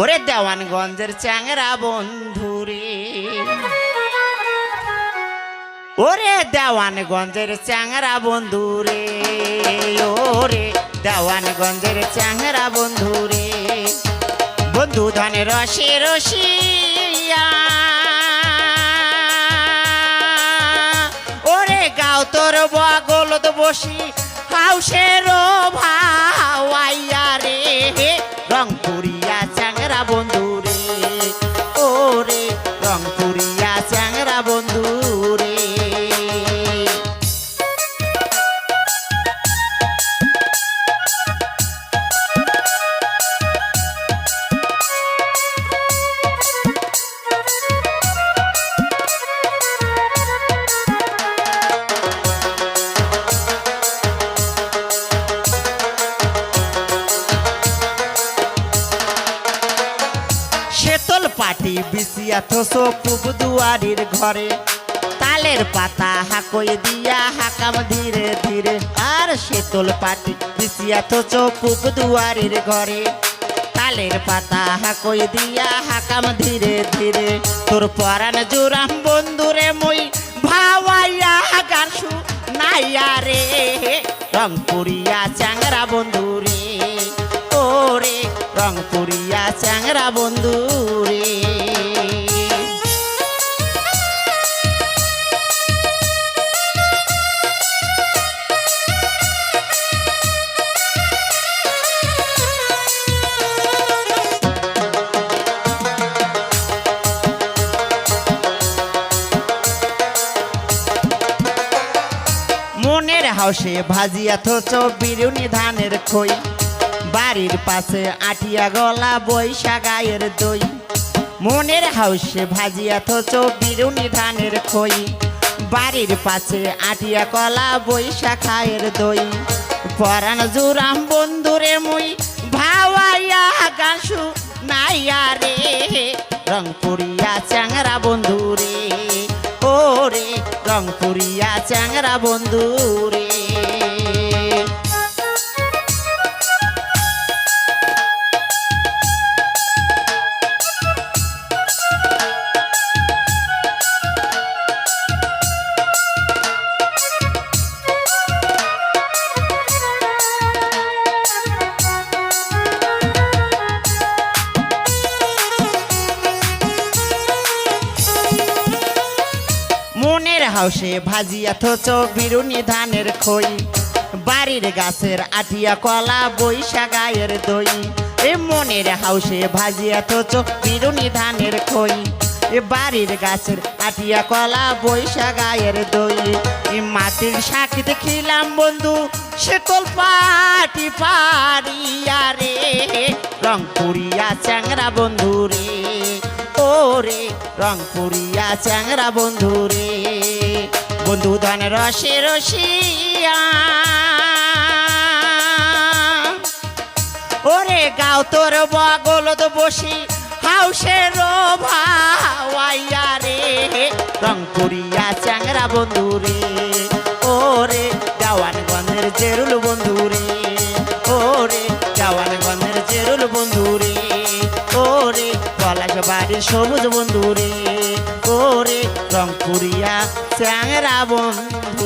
ওরে দেওয়ানগঞ্জের চ্যাংরা বন্ধুরে। ওরে দেওয়ানগঞ্জের চ্যাংরা বন্ধুরে, ওরে দেওয়ানগঞ্জের চ্যাংরা বন্ধুরে। বন্ধু ধনে রসে রসিয়া, ওরে গাও তোর বগলত বসি, হাউসের ভাওয়াইয়া রে। চ্যাংরা বন্ধু। পাটি বিছিয়া থসো পুব দুয়ারির ঘরে। তালের পাতা হাকই দিয়া হাকাম ধীরে ধীরে। আর শীতল পাটি বিছিয়া থসো পুব দুয়ারির ঘরে। তালের পাতা হাকই দিয়া হাকাম ধীরে ধীরে। তোর পরাণ জুরাম বন্ধুরে মই ভাওয়াইয়া গানসু নাইয়া রে। রংপুরিয়া চাংরা বন্ধুরে। ওরে রংপুরিয়া চ্যাংরা বন্ধু রে। মনের হাউসে ভাজিয়া থোচ বিরুনি ধানের খই। বাড়ির পাশে আটিয়া গলা বৈশা গায়ের দই। মনের হাউসে ভাজিয়া থোচ বিরুনি ধানের খই। বাড়ির পাশে আটিয়া কলা বৈশা খায়ের দই। পরাণ জুরাম বন্ধুরে মুই ভাওয়াইয়া গানসু নাইয়া রে। রংপুরিয়া চ্যাংরা বন্ধুরে। ওরে রংপুরিয়া চ্যাংরা বন্ধুরে। মনের হাউসে ভাজিয়া থোচ বিরুনি ধানের খই। বাড়ির গাছের আটিয়া কলা বৈশা গায়ের দই। এ মনের হাউসে ভাজিয়া থোচ বিরুনি ধানের খই। এ বাড়ির গাছের আটিয়া কলা বৈশা গায়ের দই। এ মাটির সাকিতে খিলাম বন্ধু শীতল পাটি পারিয়া রে। রংপুরিয়া চ্যাংরা বন্ধু রে। ওরে রংপুরিয়া চ্যাংরা বন্ধু রে। বন্ধু ধন রসে রসিয়া। ওরে গাও তোর বগলত বসি হাউসের ভাওয়াইয়া রে। রংপুরিয়া চ্যাংরা বন্ধু রে, ওরে দেওয়ানগঞ্জের জেরুল বন্ধু রে। ওরে দেওয়ানগঞ্জের জেরুল বন্ধু রে, ওরে পলাশ বাড়ির সবুজ বন্ধু রে। ওরে রংপুরিয়া চ্যাংরা বন্ধু